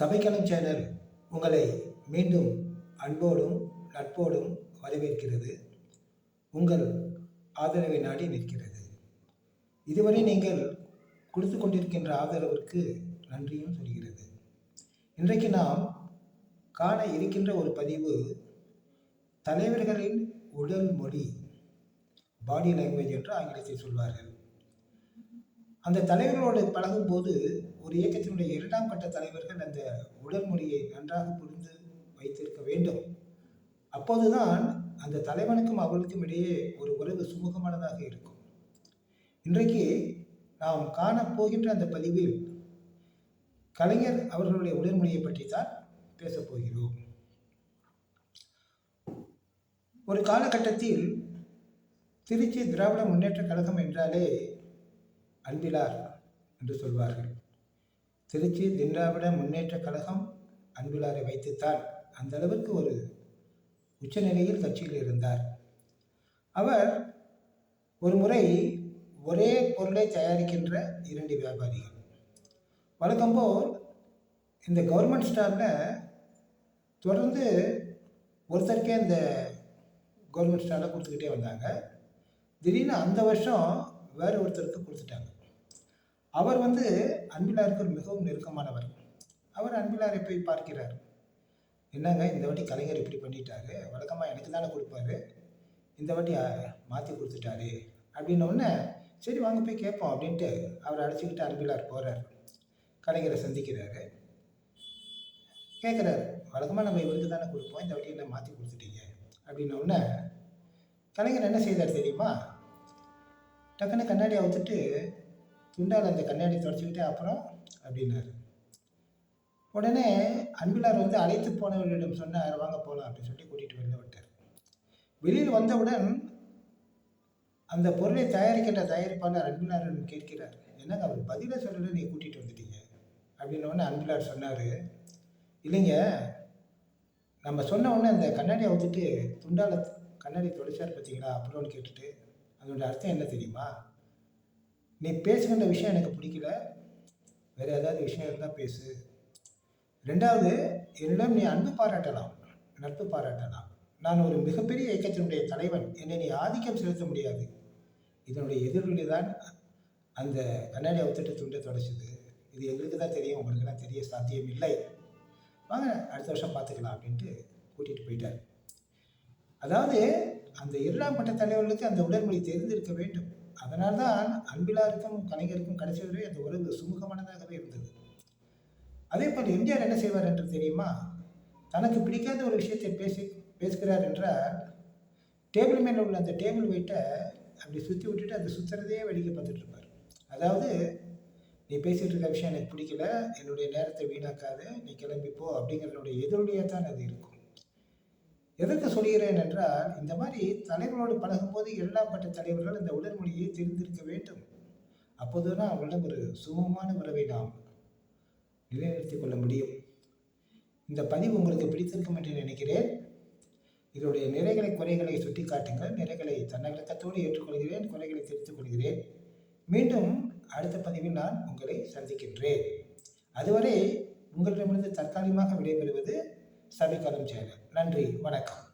சபைக்கலம் channel உங்களை மீண்டும் அன்போடும் நட்போடும் வரவேற்கிறது. உங்கள் ஆதரவை நாடி நிற்கிறது. இதுவரை நீங்கள் கொடுத்து கொண்டிருக்கின்ற ஆதரவிற்கு நன்றியும் சொல்கிறது. இன்றைக்கு நாம் காண இருக்கின்ற ஒரு பதிவு தலைவர்களின் உடல் மொழி பாடி லாங்குவேஜ் என்று ஆங்கிலத்தில் சொல்வார்கள். அந்த தலைவர்களோடு பழகும்போது ஒரு இயக்கத்தினுடைய இரண்டாம் கட்ட தலைவர்கள் அந்த உடல் மொழியை நன்றாக புரிந்து வைத்திருக்க வேண்டும். அப்போதுதான் அந்த தலைவனுக்கும் அவர்களுக்கும் இடையே ஒரு உறவு சுமூகமானதாக இருக்கும். இன்றைக்கு நாம் காணப் போகின்ற அந்த பதிவில் கலைஞர் அவர்களுடைய உடல்மொழியை பற்றி தான் பேசப் போகிறோம். ஒரு காலகட்டத்தில் திருச்சி திராவிட முன்னேற்ற கழகம் என்றாலே அன்பிலார் என்று சொல்வார்கள். திருச்சி திராவிட முன்னேற்ற கழகம் அன்பிலாரை வைத்துத்தான் அந்த அளவுக்கு ஒரு உச்சநிலையில் கட்சியில் இருந்தார். அவர் ஒரு முறை ஒரே பொருளை தயாரிக்கின்ற இரண்டு வியாபாரிகள். வழக்கம்போல் இந்த கவர்மெண்ட் ஸ்டாரில் தொடர்ந்து ஒருத்தருக்கே இந்த கவர்மெண்ட் ஸ்டாரில் கொடுத்துக்கிட்டே வந்தாங்க. திடீர்னு அந்த வருஷம் வேறு ஒருத்தருக்கு கொடுத்துட்டாங்க. அவர் வந்து அன்பிலாருக்கு மிகவும் நெருக்கமானவர். அவர் அன்பிலாரை போய் பார்க்கிறார். என்னங்க இந்த வாட்டி கலைஞர் இப்படி பண்ணிட்டாரு? வழக்கமாக எனக்கு தானே கொடுப்பாரு? இந்த வாட்டி மாற்றி கொடுத்துட்டாரு. அப்படின்ன உடனே சரி வாங்க போய் கேட்போம் அப்படின்ட்டு அவர் அழைச்சிக்கிட்டு அன்பிலார் போகிறார் கலைஞரை சந்திக்கிறாரு. கேட்குறாரு வழக்கமாக நம்ம இவருக்கு தானே கொடுப்போம் இந்த வாட்டி என்ன மாற்றி கொடுத்துட்டீங்க? அப்படின்ன உடனே கலைஞர் என்ன செய்தார் தெரியுமா? டக்குன்னு கண்ணாடி அவுத்துட்டு துண்டால் அந்த கண்ணாடி தொடச்சிக்கிட்டு அப்புறம் அப்படின்னாரு உடனே அன்பிலார் வந்து அழைத்து போனவர்களிடம் சொன்னார் வாங்க போகலாம் அப்படின்னு சொல்லி கூட்டிகிட்டு வெளில விட்டார் வெளியில் வந்தவுடன் அந்த பொருளை தயாரிக்கின்ற தயாரிப்பாளர் அன்பிலாரிடம் கேட்கிறார் என்னங்க அவர் பதிலை சொல்லலை நீ கூட்டிகிட்டு வந்துட்டீங்க. அப்படின்னோடனே அன்பிலார் சொன்னார் இல்லைங்க நம்ம சொன்ன உடனே அந்த கண்ணாடியை ஊற்றிட்டு துண்டால் கண்ணாடி தொலைச்சார் பார்த்தீங்களா அப்படின்னு கேட்டுட்டு அதோட அர்த்தம் என்ன தெரியுமா? நீ பேசுகின்ற விஷயம் எனக்கு பிடிக்கல. வேறு ஏதாவது விஷயம் இருந்தால் பேசு. ரெண்டாவது என்னிடம் நீ அன்பு பாராட்டலாம். நட்பு பாராட்டலாம். நான் ஒரு மிகப்பெரிய இயக்கத்தினுடைய தலைவன். என்னை நீ ஆதிக்கம் செலுத்த முடியாது. இதனுடைய எதிர்வினை தான் அந்த கண்ணாடியை ஒத்துட்டு துண்டை தொடச்சிது. இது எங்களுக்கு தான் தெரியும். உங்களுக்குலாம் தெரிய சாத்தியம் இல்லை. வாங்க அடுத்த வருஷம் பார்த்துக்கலாம் அப்படின்ட்டு கூட்டிகிட்டு போயிட்டார். அதாவது அந்த இரண்டாம் பட்ட தலைவர்களுக்கு அந்த உடல்மொழி தெரிந்திருக்க வேண்டும். அதனால்தான் அன்பிலாருக்கும் கலைஞருக்கும் கடைசி வரை அந்த உறவு சுமூகமானதாகவே இருந்தது. அதே போல் எம்ஜிஆர் என்ன செய்வார் என்று தெரியுமா? தனக்கு பிடிக்காத ஒரு விஷயத்தை பேசி பேசுகிறார் என்றால் டேபிள் மேலே உள்ள அந்த டேபிள் வெயிட்டை அப்படி சுற்றி விட்டுட்டு அதை சுற்றுறதே வேடிக்கை பார்த்துட்டு இருப்பார். அதாவது நீ பேசிகிட்டு இருக்க விஷயம் எனக்கு பிடிக்கல என்னுடைய நேரத்தை வீணாக்காது நீ கிளம்பிப்போ அப்படிங்கிறனுடைய எதிரொலியாக தான் அது இருக்கும். எதற்கு சொல்கிறேன் என்றால் இந்த மாதிரி தலைவர்களோடு பழகும்போது இரண்டாம் பட்ட தலைவர்கள் இந்த உடல்மொழியை தெரிந்திருக்க வேண்டும். அப்போதுதான் அவர்களிடம் ஒரு சுகமான உறவை நாம் நிலைநிறுத்திக் கொள்ள முடியும். இந்த பதிவு உங்களுக்கு பிடித்திருக்கும் என்று நினைக்கிறேன். இதனுடைய நிறைகளை குறைகளை சுட்டி காட்டுங்கள் நிறைகளை தன்னடக்கத்தோடு ஏற்றுக்கொள்கிறேன் குறைகளை தெரிவித்துக் கொள்கிறேன். மீண்டும் அடுத்த பதிவில் நான் உங்களை சந்திக்கின்றேன். அதுவரை உங்களிடமிருந்து தற்காலிகமாக விடைபெறுவது சபைக்காலம் சேனல் நன்றி வணக்கம்.